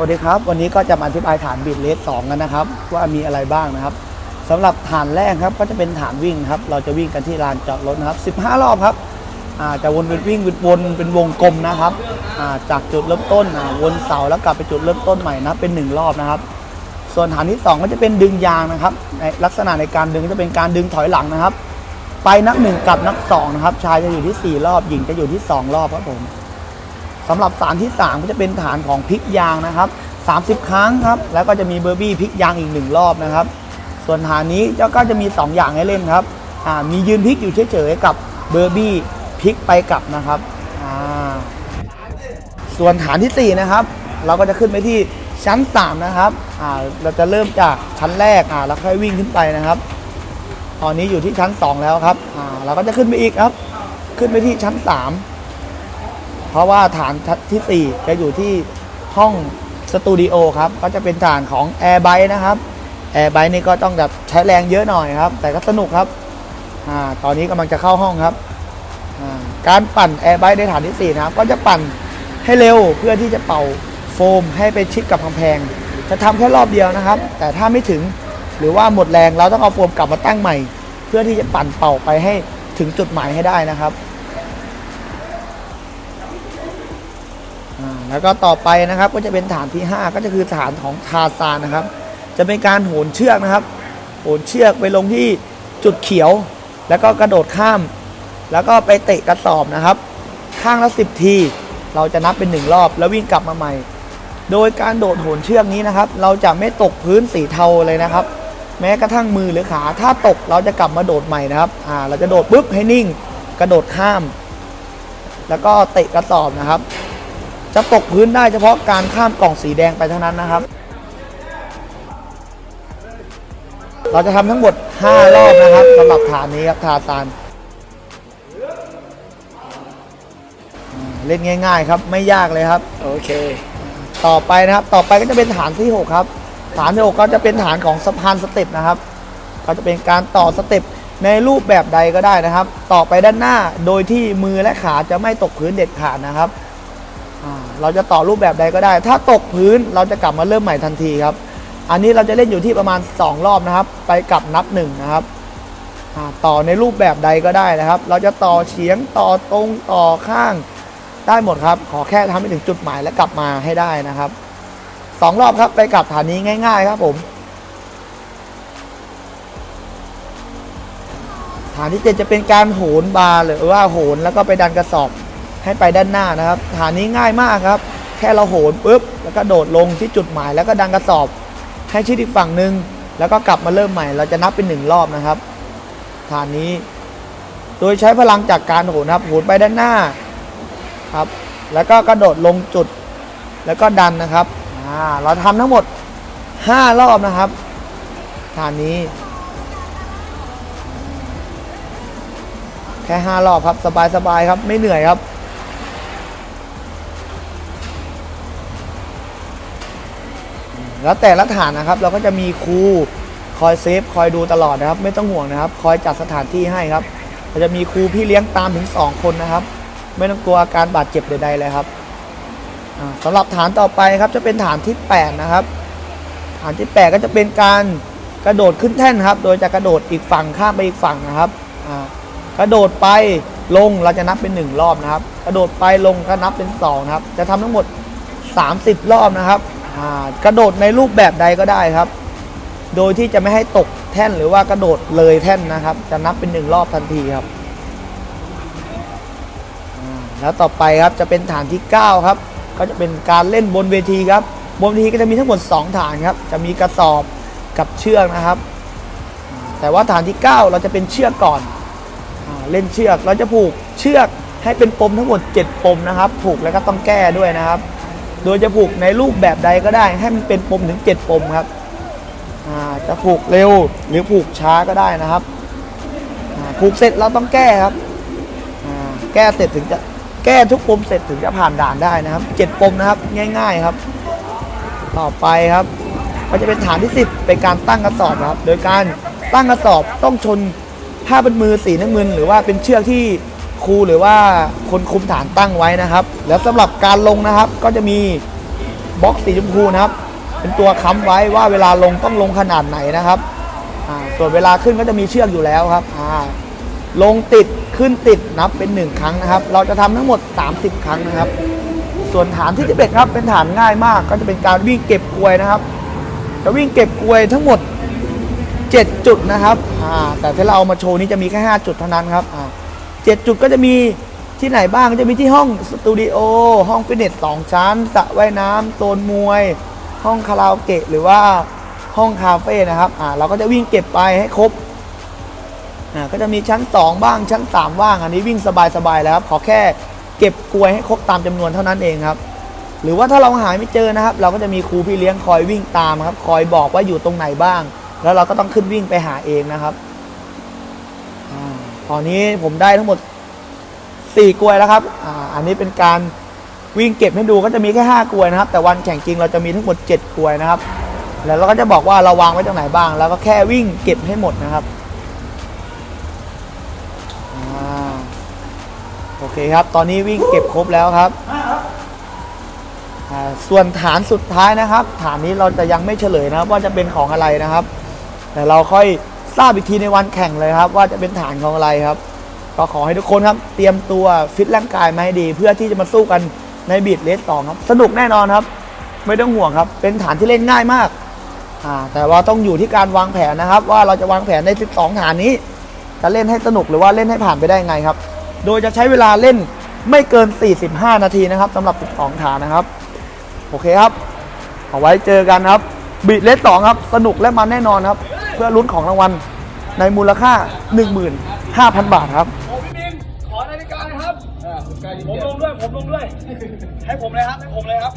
วัสดีครับ วันนี้ก็จะมาอธิบายฐานบิดเลสสองกันนะครับ ว่ามีอะไรบ้างนะครับสำหรับฐานแรกครับก็จะเป็นฐานวิ่งครับ เราจะวิ่งกันที่ลานจอดรถนะครับ 15 รอบครับจะวนเป็นวิ่งวนเป็นวงกลมนะครับาจากจุดเริ่มต้นวนเสาแล้วกลับไปจุดเริ่มต้นใหม่นะเป็น 1 รอบนะครับ ส่วนฐานที่ 2 ก็จะเป็นดึงยางนะครับในลักษณะในการดึงจะเป็นการดึงถอยหลังนะครับ ไปนับหนึ่งกับนับสองนะครับชายจะอยู่ที่ 4 รอบหญิงจะอยู่ที่ 2 รอบครับผม สำหรับฐานที่3ก็จะเป็นฐานของพลิกยางนะครับ 30 ครั้งครับ แล้วก็จะมีเบอร์บี้พลิกยางอีก 1 รอบนะครับ ส่วนฐานนี้เจ้าก็จะมี 2 อย่างให้เล่นครับอ่ามียืนพลิกอยู่เฉยๆกับเบอร์บี้พลิกไปกลับนะครับอ่าส่วนฐานทีสี่ 4 นะครับ เราก็จะขึ้นไปที่ชั้น 3 นะครับอ่าเราจะเริ่มจากชั้นแรกอ่าแล้วค่อยวิ่งขึ้นไปนะครับ ตอนนี้อยู่ที่ชั้น 2 แล้วครับอ่าเราก็จะขึ้นไปอีกครับ ขึ้นไปที่ชั้น 3 เพราะว่าฐานที่4จะอยู่ที่ห้องสตูดิโอครับ ก็จะเป็นฐานของ Air b y นะครับ Air b y นี่ก็ต้องแบบใช้แรงเยอะหน่อยครับ แต่ก็สนุกครับอ่าตอนนี้กำลังจะเข้าห้องครับอ่าการปั่น Air b y ในฐานที่ 4 นะครับ ก็จะปั่นให้เร็วเพื่อที่จะเป่าโฟมให้ไปชิดกับกำแพง จะทำแค่รอบเดียวนะครับ แต่ถ้าไม่ถึงหรือว่าหมดแรงเราต้องเอาโฟมกลับมาตั้งใหม่ เพื่อที่จะปั่นเป่าไปให้ถึงจุดหมายให้ได้นะครับ แล้วก็ต่อไปนะครับก็จะเป็นฐานที่ 5 ก็จะคือฐานของทาซานนะครับ จะเป็นการโหนเชือกนะครับ โหนเชือกไปลงที่จุดเขียว แล้วก็กระโดดข้าม แล้วก็ไปเตะกระสอบนะครับ ข้างละ 10 ที เราจะนับเป็น 1 รอบแล้ววิ่งกลับมาใหม่ โดยการโดดโหนเชือกนี้นะครับ เราจะไม่ตกพื้นสีเทาเลยนะครับ แม้กระทั่งมือหรือขา ถ้าตกเราจะกลับมาโดดใหม่นะครับอ่าเราจะโดดปุ๊บให้นิ่ง กระโดดข้าม แล้วก็เตะกระสอบนะครับ จะตกพื้นได้เฉพาะการข้ามกล่องสีแดงไปเท่านั้นนะครับ เราจะทำทั้งหมด 5 รอบนะครับสำหรับฐานนี้ครับทาซานอ่าเล่นง่าย ๆ ครับไม่ยากเลยครับ โอเค ต่อไปนะครับต่อไปก็จะเป็นฐานที่ 6 ครับ ฐานที่ 6 ก็จะเป็นฐานของสะพานสเต็ปนะครับ ก็จะเป็นการต่อสเต็ปในรูปแบบใดก็ได้นะครับ ต่อไปด้านหน้าโดยที่มือและขาจะไม่ตกพื้นเด็ดขาดนะครับอ่า เราจะต่อรูปแบบใดก็ได้ ถ้าตกพื้นเราจะกลับมาเริ่มใหม่ทันทีครับ อันนี้เราจะเล่นอยู่ที่ประมาณ 2 รอบนะครับ ไปกลับนับหนึ่งนะครับต่อในรูปแบบใดก็ได้นะครับ เราจะต่อเฉียงต่อตรงต่อข้างได้หมดครับ ขอแค่ทำให้ถึงจุดหมายและกลับมาให้ได้นะครับสองรอบครับไปกลับฐานนี้ง่าย ๆ ครับผม ฐานที่เจ็ดจะเป็นการโหนบาร์หรือว่าโหนแล้วก็ไปดันกระสอบ ให้ไปด้านหน้านะครับฐานนี้ง่ายมากครับ แค่เราโหนปุ๊บแล้วก็โดดลงที่จุดหมาย แล้วก็ดันกระสอบ ให้ชิดอีกฝั่งหนึ่งแล้วก็กลับมาเริ่มใหม่ เราจะนับเป็นหนึ่งรอบนะครับฐานนี้ โดยใช้พลังจากการโหนครับโหนไปด้านหน้าครับ แล้วก็กระโดดลงจุด แล้วก็ดันนะครับเราทำทั้งหมด 5 รอบนะครับฐานนี้ แค่ 5 รอบครับสบายๆครับไม่เหนื่อยครับ แล้วแต่ละฐานนะครับ เราก็จะมีครูคอยเซฟคอยดูตลอดนะครับ ไม่ต้องห่วงนะครับ คอยจัดสถานที่ให้ครับเราจะมีครูพี่เลี้ยงตามถึง 2 คนนะครับ ไม่ต้องกลัวอาการบาดเจ็บใดๆเลยครับอ่าสำหรับฐานต่อไปครับจะเป็นฐานที่ 8 นะครับ ฐานที่ 8 ก็จะเป็นการกระโดดขึ้นแท่นครับ โดยจะกระโดดอีกฝั่งข้ามไปอีกฝั่งนะครับกระโดดไปลงเราจะนับเป็น 1 รอบนะครับ กระโดดไปลงก็นับเป็น2นะครับ จะทำทั้งหมด 30 รอบนะครับ กระโดดในรูปแบบใดก็ได้ครับ โดยที่จะไม่ให้ตกแท่นหรือว่ากระโดดเลยแท่นนะครับ จะนับเป็น1รอบทันทีครับ แล้วต่อไปครับจะเป็นฐานที่ 9 ครับ ก็จะเป็นการเล่นบนเวทีครับ บนเวทีก็จะมีทั้งหมด 2 ฐานครับ จะมีกระสอบกับเชือกนะครับ แต่ว่าฐานที่ 9 เราจะเป็นเชือกก่อนอเล่นเชือกเราจะผูกเชือกให้เป็นปมทั้งหมด 7 ปมนะครับ ผูกแล้วก็ต้องแก้ด้วยนะครับ โดยจะผูกในรูปแบบใดก็ได้ ให้มันเป็นปมถึง 7 ปมครับจะผูกเร็วหรือผูกช้าก็ได้นะครับผูกเสร็จเราต้องแก้ครับแก้เสร็จถึงจะแก้ทุกปมเสร็จถึงจะผ่านด่านได้นะครับ 7 ปมนะครับง่าย ๆครับ ต่อไปครับก็จะเป็นฐานที่ 10 เป็นการตั้งกระสอบครับ โดยการตั้งกระสอบต้องชนผ้าเป็นมือสีน้ำเงินหรือว่าเป็นเชือกที่ ครูหรือว่าคนคุมฐานตั้งไว้นะครับ แล้วสำหรับการลงนะครับก็จะมีบล็อกสีชมพูนะครับ เป็นตัวค้ำไว้ว่าเวลาลงต้องลงขนาดไหนนะครับส่วนเวลาขึ้นก็จะมีเชือกอยู่แล้วครับลงติดขึ้นติดนับเป็น 1 ครั้งนะครับ เราจะทำทั้งหมด 30 ครั้งนะครับ ส่วนฐานที่11ครับเป็นฐานง่ายมาก ก็จะเป็นการวิ่งเก็บกลวยนะครับจะวิ่งเก็บกลวยทั้งหมด 7 จุดนะครับแต่ที่เราเอามาโชว์นี้จะมีแค่ 5 จุดเท่านั้นครับ เจ็ดจุดก็จะมีที่ไหนบ้างก็จะมีที่ห้องสตูดิโอห้องฟิตเนสสองชั้นสระว่ายน้ำโซนมวย ห้องคาราโอเกะหรือว่าห้องคาเฟ่นะครับอ่าเราก็จะวิ่งเก็บไปให้ครบอ่าก็จะมีชั้น 2 บ้างชั้น 3 ว่าง อันนี้วิ่งสบายๆแล้วครับขอแค่เก็บกลวยให้ครบตามจำนวนเท่านั้นเองครับ หรือว่าถ้าเราหาไม่เจอนะครับ เราก็จะมีครูพี่เลี้ยงคอยวิ่งตามครับ คอยบอกว่าอยู่ตรงไหนบ้าง แล้วเราก็ต้องขึ้นวิ่งไปหาเองนะครับ ตอนนี้ผมได้ทั้งหมด 4กลวยแล้วครับอ่าอันนี้เป็นการวิ่งเก็บให้ดูก็จะมีแค่5กลวยนะครับ แต่วันแข่งจริงเราจะมีทั้งหมด 7กลวยนะครับ แล้วเราก็จะบอกว่าเราวางไว้ตรงไหนบ้าง แล้วก็แค่วิ่งเก็บให้หมดนะครับอ่าโอเคครับ ตอนนี้วิ่งเก็บครบแล้วครับอ่าส่วนฐานสุดท้ายนะครับ ฐานนี้เราจะยังไม่เฉลยนะครับ ว่าจะเป็นของอะไรนะครับ แต่เราค่อย ทราบอีกทีในวันแข่งเลยครับ ว่าจะเป็นฐานของอะไรครับ ก็ขอให้ทุกคนครับ เตรียมตัวฟิตร่างกายมาให้ดี เพื่อที่จะมาสู้กันในบีดเลสสองครับ สนุกแน่นอนครับ ไม่ต้องห่วงครับ เป็นฐานที่เล่นง่ายมากอ่าแต่ว่าต้องอยู่ที่การวางแผนนะครับ ว่าเราจะวางแผนใน 12 ฐานนี้ จะเล่นให้สนุกหรือว่าเล่นให้ผ่านไปได้ไงครับ โดยจะใช้เวลาเล่นไม่เกิน 45 นาทีนะครับสำหรับ 12 ฐานนะครับ โอเคครับ เอาไว้เจอกันครับบีเลสสองครับ สนุกและมันแน่นอนครับ เพื่อลุ้นของรางวัล ในมูลค่า 15,000 บาทครับ โอ้พี่บินขอนาฬิกาเลยครับ ผมลงด้วย ผมลงด้วย ให้ผมเลยครับ ให้ผมเลยครับ